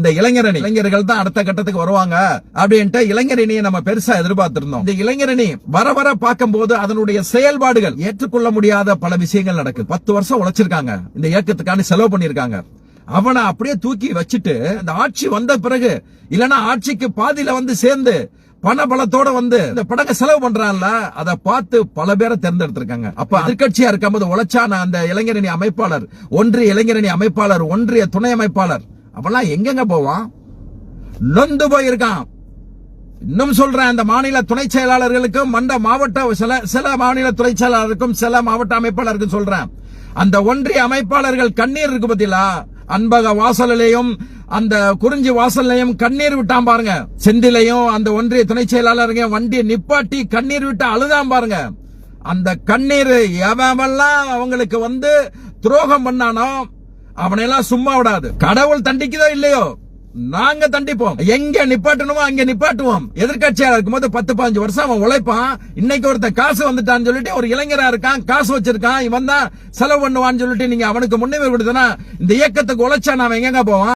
இந்த இளைஞரணி இளைஞர்கள் தான் அடுத்த கட்டத்துக்கு வருவாங்க அப்படின்ட்டு இளைஞரணியை நம்ம பெருசா எதிர்பார்த்திருந்தோம். இந்த இளைஞரணி வர வர பார்க்கும்போது அதனுடைய செயல்பாடுகள் ஏற்றுக்கொள்ள முடியாத பல விஷயங்கள் நடக்குது. பத்து வருஷம் உழைச்சிருக்காங்க. இந்த இயக்கத்துக்கான செலவு பண்ணிருக்காங்க அவனை அப்படியே தூக்கி வச்சுட்டு இந்த ஆட்சி வந்த பிறகு இல்லனா ஆட்சிக்கு பாதியில வந்து சேர்ந்து பண பலத்தோட வந்து இந்த படங்க செலவு பண்றான்ல அதை பார்த்து பல பேரை தேர்ந்தெடுத்திருக்காங்க. அப்ப எதிர்கட்சியா இருக்கும்போது உழைச்சான அந்த இளைஞரணி அமைப்பாளர் ஒன்றிய இளைஞரணி அமைப்பாளர் ஒன்றிய துணை அமைப்பாளர் அவெல்லாம் எங்கெங்க போவான்? நொந்து போயிருக்கான். இன்னும் சொல்றேன் அந்த மாநில துணை செயலாளர்களுக்கும் மண்ட மாவட்ட சில சில மாநில துணை செயலாளருக்கும் சில மாவட்ட அமைப்பாளருக்கும் சொல்றேன். அந்த ஒன்றிய அமைப்பாளர்கள் கண்ணீர் இருக்கு பத்திலா அன்பக வாசலையும் அந்த குறிஞ்சி வாசல்லையும் கண்ணீர் விட்டான் பாருங்க. செந்திலையும் அந்த ஒன்றிய துணை செயலாளருங்க வண்டியை நிப்பாட்டி கண்ணீர் விட்டு அழுதாம் பாருங்க. அந்த கண்ணீர் எவெல்லாம் அவங்களுக்கு வந்து துரோகம் பண்ணானோ அவனையெல்லாம் சும்மா விடாது. கடவுள் தண்டிக்குதோ இல்லையோ? நாங்க தண்டிப்போம். எங்க நிப்பாட்டணுமோ அங்க நிப்பாட்டுவோம். எதிர்கட்சியா இருக்கும்போது பத்து பதினஞ்சு வருஷம் அவன் உழைப்பான். இன்னைக்கு ஒருத்தன் காசு வந்துட்டான்னு சொல்லிட்டு ஒரு இளைஞரா இருக்கான் காசு வச்சிருக்கான் இவன் தான் செலவு பண்ணுவான்னு சொல்லிட்டு நீங்க அவனுக்கு முன்னுரிமை கொடுத்தனா இந்த இயக்கத்துக்கு உழைச்சா நாம எங்க போவான்